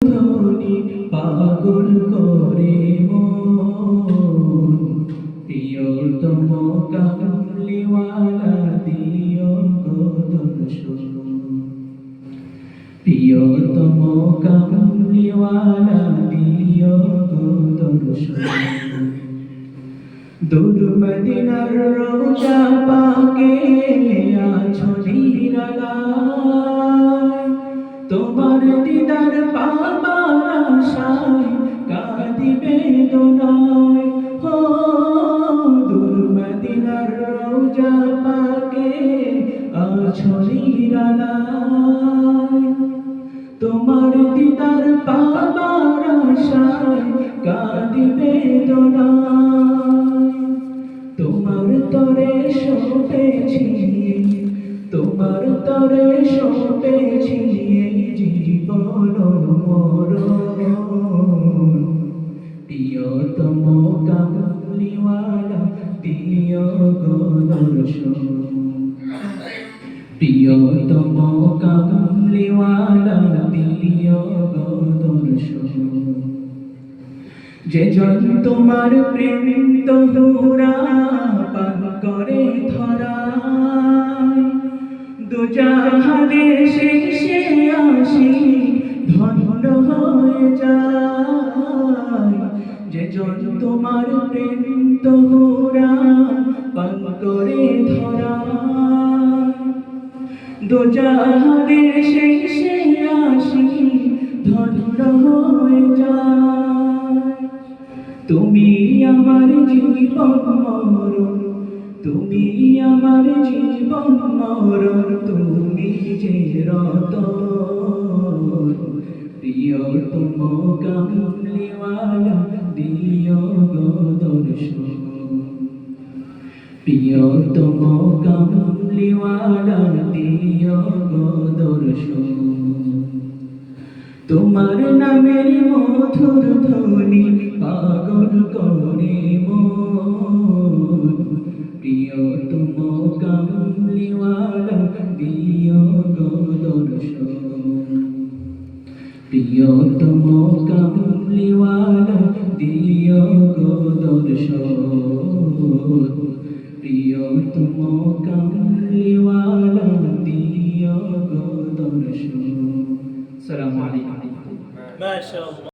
ধ্বনি পাগল করে মন। প্রিয়তম কামলিওয়ালা প্রিয়তম কামলিওয়ালা দিও রোজা পাকে আছো নিরালায় দিদার পাবার আশায় কাঁদি বেদনায়। হো, দূর মদিনার রোজা পাকে আছো নিরালায়। তোমার দিদার পাবার আশায় কাঁদি তোমার তরে সপেছি তোমার তরে সপেছি দর্শন প্রিয়তম কামলিওয়ালা গো দর্শন যে জন তোমার প্রেম তহুরা পান করে ধরায়, দুজাহানে শেষে আসি, ধন্য হয়ে যায় যে জন তোমার প্রেম তহুরা পান করে ধরায় দুজাহানে শেষে আসি, ধন্য হয়ে যায়। তুমি আমার জীবন মরণ, তুমি আমার জীবন মরণ, তুমি যে রত প্রিয়তম কামলিওয়ালা দিয় গো দর্শন। প্রিয়তম কামলিওয়ালা দিয় গো দর্শন। তোমার নামের মধুর ধ্বনি পাগল করে মন। দিও তুমো কামলিওয়ালা দিও গো দর্শন প্রিয় তুমো কামলিওয়ালা দিও গো দর্শন সালাম আলাইকুম। মাশাআল্লাহ।